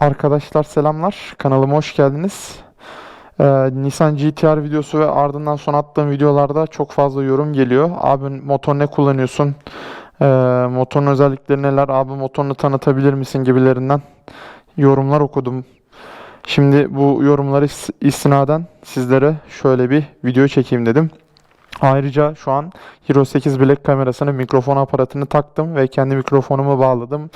Arkadaşlar selamlar. Kanalıma hoş geldiniz. Ee, Nissan GTR videosu ve ardından son attığım videolarda çok fazla yorum geliyor. Abi motor ne kullanıyorsun? Ee, motorun özellikleri neler? Abi motorunu tanıtabilir misin gibilerinden yorumlar okudum. Şimdi bu yorumları is- istinaden sizlere şöyle bir video çekeyim dedim. Ayrıca şu an Hero 8 Black kamerasını mikrofon aparatını taktım ve kendi mikrofonumu bağladım.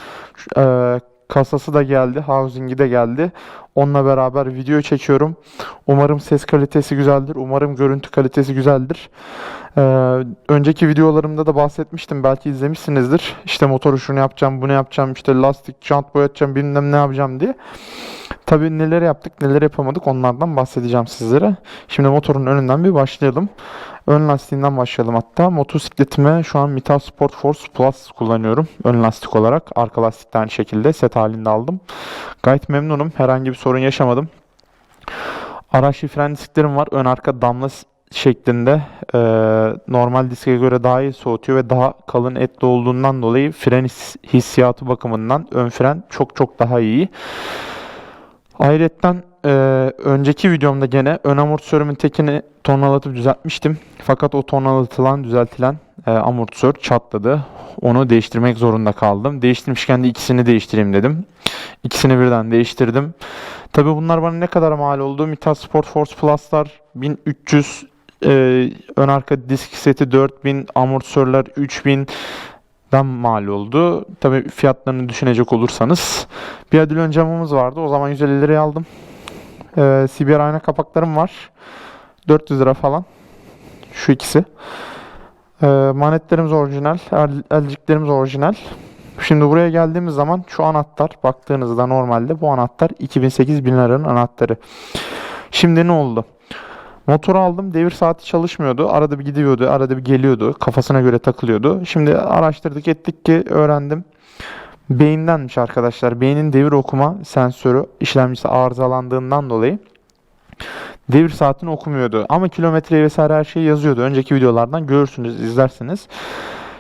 Eee, kasası da geldi, housing'i de geldi. Onunla beraber video çekiyorum. Umarım ses kalitesi güzeldir. Umarım görüntü kalitesi güzeldir. Eee, önceki videolarımda da bahsetmiştim. Belki izlemişsinizdir. İşte motoru şunu yapacağım, bunu yapacağım, işte lastik, jant boyatacağım, bilmem ne yapacağım diye. Tabii neler yaptık, neler yapamadık onlardan bahsedeceğim sizlere. Şimdi motorun önünden bir başlayalım. Ön lastiğinden başlayalım hatta. Motosikletime şu an Mita Sport Force Plus kullanıyorum. Ön lastik olarak. Arka lastik de aynı şekilde set halinde aldım. Gayet memnunum. Herhangi bir sorun yaşamadım. Araçlı fren disklerim var. Ön arka damla şeklinde. Ee, normal diske göre daha iyi soğutuyor ve daha kalın etli olduğundan dolayı fren his- hissiyatı bakımından ön fren çok çok daha iyi. Ayrıca e, önceki videomda gene ön amortisörümün tekini tonalatıp düzeltmiştim. Fakat o tonalatılan, düzeltilen e, amortisör çatladı. Onu değiştirmek zorunda kaldım. Değiştirmişken de ikisini değiştireyim dedim. İkisini birden değiştirdim. Tabii bunlar bana ne kadar mal oldu? Mita Sport Force Plus'lar 1300, e, ön arka disk seti 4000, amortisörler 3000 dan mal oldu. Tabii fiyatlarını düşünecek olursanız. Bir adilon camımız vardı. O zaman 150 liraya aldım. Ee, CBR ayna kapaklarım var. 400 lira falan. Şu ikisi. Ee, manetlerimiz orijinal. El, elciklerimiz orijinal. Şimdi buraya geldiğimiz zaman şu anahtar baktığınızda normalde bu anahtar 2008 bin liranın anahtarı. Şimdi ne oldu? Motoru aldım. Devir saati çalışmıyordu. Arada bir gidiyordu, arada bir geliyordu. Kafasına göre takılıyordu. Şimdi araştırdık ettik ki öğrendim. Beyindenmiş arkadaşlar. Beynin devir okuma sensörü işlemcisi arızalandığından dolayı devir saatini okumuyordu. Ama kilometreyi vesaire her şeyi yazıyordu. Önceki videolardan görürsünüz, izlersiniz.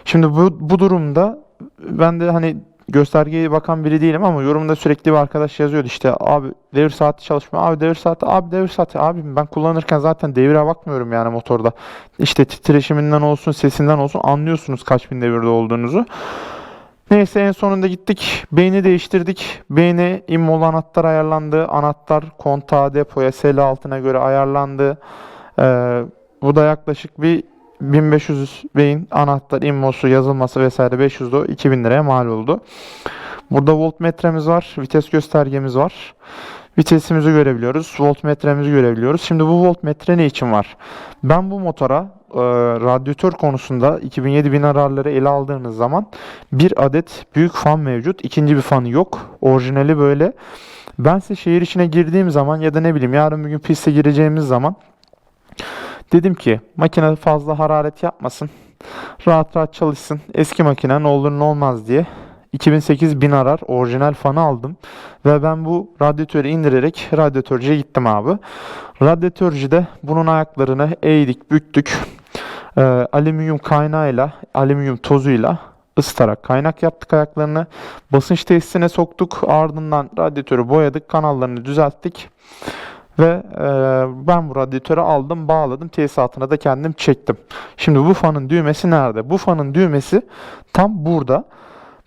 Şimdi bu, bu durumda ben de hani göstergeye bakan biri değilim ama yorumda sürekli bir arkadaş yazıyordu işte abi devir saati çalışmıyor abi devir saati abi devir saati abi ben kullanırken zaten devire bakmıyorum yani motorda işte titreşiminden olsun sesinden olsun anlıyorsunuz kaç bin devirde olduğunuzu Neyse en sonunda gittik. Beyni değiştirdik. Beyni immol anahtar ayarlandı. Anahtar kontağı depoya sel altına göre ayarlandı. Ee, bu da yaklaşık bir 1500 beyin anahtar immosu yazılması vesaire 500 de 2000 liraya mal oldu. Burada voltmetremiz var. Vites göstergemiz var. Vitesimizi görebiliyoruz. Voltmetremizi görebiliyoruz. Şimdi bu voltmetre ne için var? Ben bu motora e, radyatör konusunda 2007 bin ararları ele aldığınız zaman bir adet büyük fan mevcut. İkinci bir fanı yok. Orijinali böyle. Ben size şehir içine girdiğim zaman ya da ne bileyim yarın bir gün piste gireceğimiz zaman dedim ki makine fazla hararet yapmasın. Rahat rahat çalışsın. Eski makine ne olur ne olmaz diye 2008 bin arar orijinal fanı aldım. Ve ben bu radyatörü indirerek radyatörcüye gittim abi. Radyatörcüde bunun ayaklarını eğdik, büktük. Ee, alüminyum kaynağıyla, alüminyum tozuyla ısıtarak kaynak yaptık ayaklarını. Basınç testine soktuk. Ardından radyatörü boyadık, kanallarını düzelttik. Ve e, ben bu radyatörü aldım, bağladım. Tesisatına da kendim çektim. Şimdi bu fanın düğmesi nerede? Bu fanın düğmesi tam burada.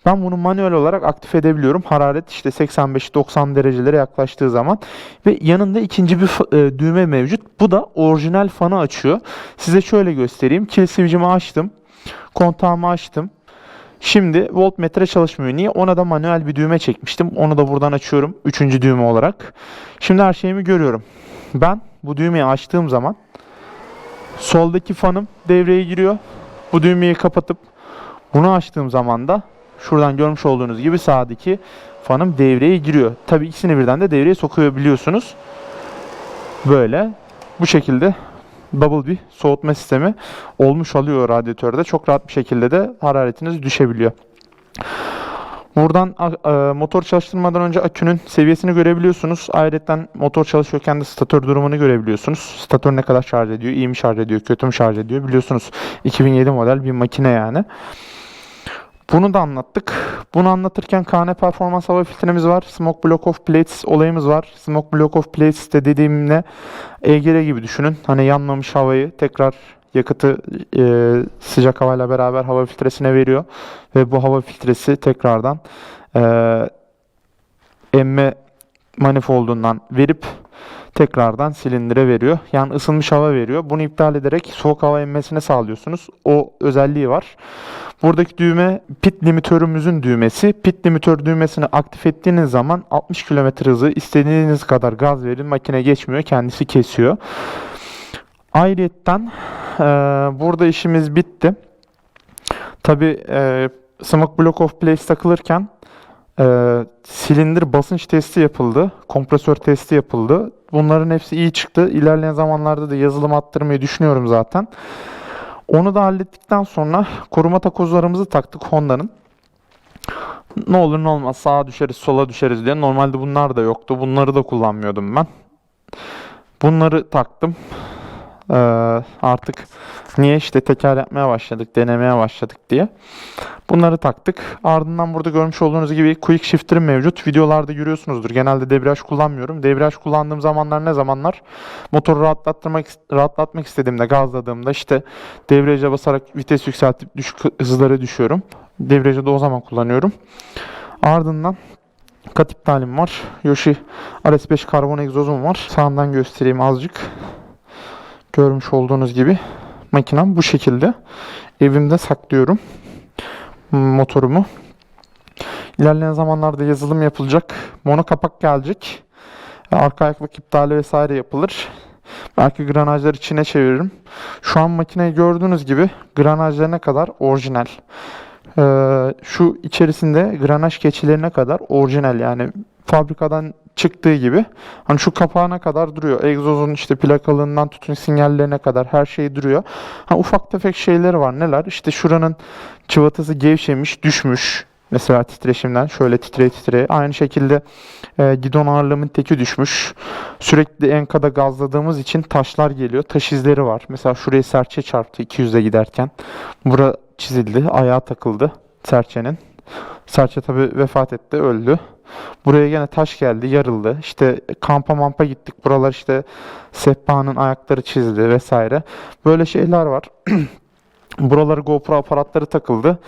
Ben bunu manuel olarak aktif edebiliyorum. Hararet işte 85-90 derecelere yaklaştığı zaman. Ve yanında ikinci bir e, düğme mevcut. Bu da orijinal fanı açıyor. Size şöyle göstereyim. Kill switch'imi açtım. Kontağımı açtım. Şimdi voltmetre çalışmıyor. Niye? Ona da manuel bir düğme çekmiştim. Onu da buradan açıyorum. Üçüncü düğme olarak. Şimdi her şeyimi görüyorum. Ben bu düğmeyi açtığım zaman soldaki fanım devreye giriyor. Bu düğmeyi kapatıp bunu açtığım zaman da şuradan görmüş olduğunuz gibi sağdaki fanım devreye giriyor. Tabii ikisini birden de devreye sokabiliyorsunuz. Böyle bu şekilde double bir soğutma sistemi olmuş oluyor radyatörde. Çok rahat bir şekilde de hararetiniz düşebiliyor. Buradan e, motor çalıştırmadan önce akünün seviyesini görebiliyorsunuz. Ayrıca motor çalışıyorken de statör durumunu görebiliyorsunuz. Statör ne kadar şarj ediyor, iyi mi şarj ediyor, kötü mü şarj ediyor biliyorsunuz. 2007 model bir makine yani. Bunu da anlattık. Bunu anlatırken KN Performans hava filtremiz var. Smoke Block of Plates olayımız var. Smoke Block of Plates de dediğimle EGR gibi düşünün. Hani yanmamış havayı tekrar yakıtı e, sıcak havayla beraber hava filtresine veriyor. Ve bu hava filtresi tekrardan e, emme manifoldundan verip tekrardan silindire veriyor. Yani ısınmış hava veriyor. Bunu iptal ederek soğuk hava emmesini sağlıyorsunuz. O özelliği var. Buradaki düğme pit limitörümüzün düğmesi. Pit limitör düğmesini aktif ettiğiniz zaman 60 km hızı istediğiniz kadar gaz verin makine geçmiyor. Kendisi kesiyor. Ayrıyetten eee, burada işimiz bitti. Tabi smoke block of place takılırken eee, silindir basınç testi yapıldı. Kompresör testi yapıldı. Bunların hepsi iyi çıktı. İlerleyen zamanlarda da yazılım attırmayı düşünüyorum zaten. Onu da hallettikten sonra koruma takozlarımızı taktık Honda'nın. Ne olur ne olmaz sağa düşeriz sola düşeriz diye. Normalde bunlar da yoktu. Bunları da kullanmıyordum ben. Bunları taktım. Ee, artık niye işte teker yapmaya başladık, denemeye başladık diye. Bunları taktık. Ardından burada görmüş olduğunuz gibi quick shifter'ım mevcut. Videolarda görüyorsunuzdur. Genelde debriyaj kullanmıyorum. Debriyaj kullandığım zamanlar ne zamanlar? Motoru rahatlatmak, rahatlatmak istediğimde, gazladığımda işte debriyaja basarak vites yükseltip düşük hızları düşüyorum. Debriyajı da o zaman kullanıyorum. Ardından kat iptalim var. Yoshi RS5 karbon egzozum var. Sağından göstereyim azıcık. Görmüş olduğunuz gibi makinem bu şekilde. Evimde saklıyorum motorumu. İlerleyen zamanlarda yazılım yapılacak. Mono kapak gelecek. Arka ayaklık iptali vesaire yapılır. Belki granajlar içine çeviririm. Şu an makineyi gördüğünüz gibi granajlarına kadar orijinal. Ee, şu içerisinde granaj keçilerine kadar orijinal yani fabrikadan çıktığı gibi. Hani şu kapağına kadar duruyor. Egzozun işte plakalığından tutun sinyallerine kadar her şey duruyor. Ha, ufak tefek şeyleri var. Neler? İşte şuranın çıvatası gevşemiş, düşmüş. Mesela titreşimden şöyle titreye titreye. Aynı şekilde e, gidon ağırlığımın teki düşmüş. Sürekli enkada gazladığımız için taşlar geliyor. Taş izleri var. Mesela şurayı serçe çarptı 200'de giderken. Bura çizildi. Ayağa takıldı serçenin. Serçe tabi vefat etti, öldü. Buraya gene taş geldi, yarıldı. İşte kampa mampa gittik. Buralar işte sehpanın ayakları çizildi vesaire. Böyle şeyler var. Buraları GoPro aparatları takıldı.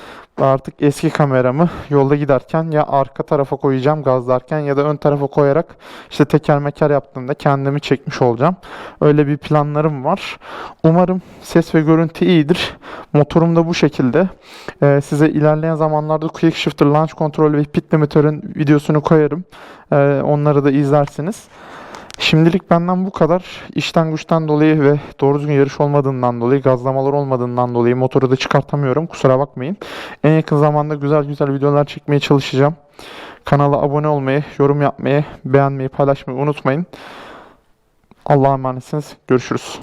Artık eski kameramı yolda giderken ya arka tarafa koyacağım gazlarken ya da ön tarafa koyarak işte teker meker yaptığımda kendimi çekmiş olacağım. Öyle bir planlarım var. Umarım ses ve görüntü iyidir. Motorum da bu şekilde. Ee, size ilerleyen zamanlarda Quick Shifter Launch Control ve Pit Limiter'ın videosunu koyarım. Ee, onları da izlersiniz. Şimdilik benden bu kadar. İşten güçten dolayı ve doğru düzgün yarış olmadığından dolayı, gazlamalar olmadığından dolayı motoru da çıkartamıyorum. Kusura bakmayın. En yakın zamanda güzel güzel videolar çekmeye çalışacağım. Kanala abone olmayı, yorum yapmayı, beğenmeyi, paylaşmayı unutmayın. Allah'a emanetsiniz. Görüşürüz.